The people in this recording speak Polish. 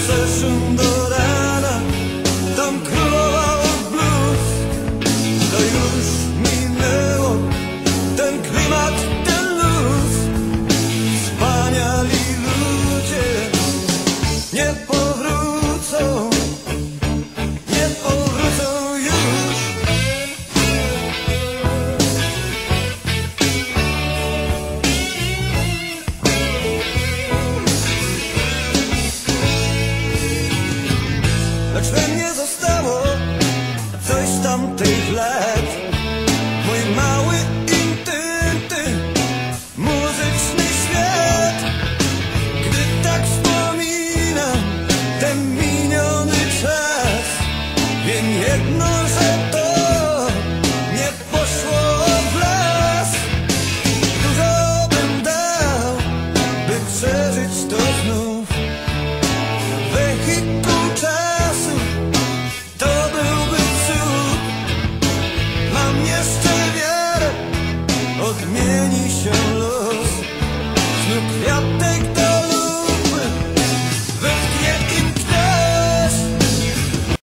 Esa es un dorado. jedno, że to nie poszło w las. Dużo bym dał, by przeżyć to znów. Wehikuł czasu, to byłby cud. Mam jeszcze wiarę, odmianę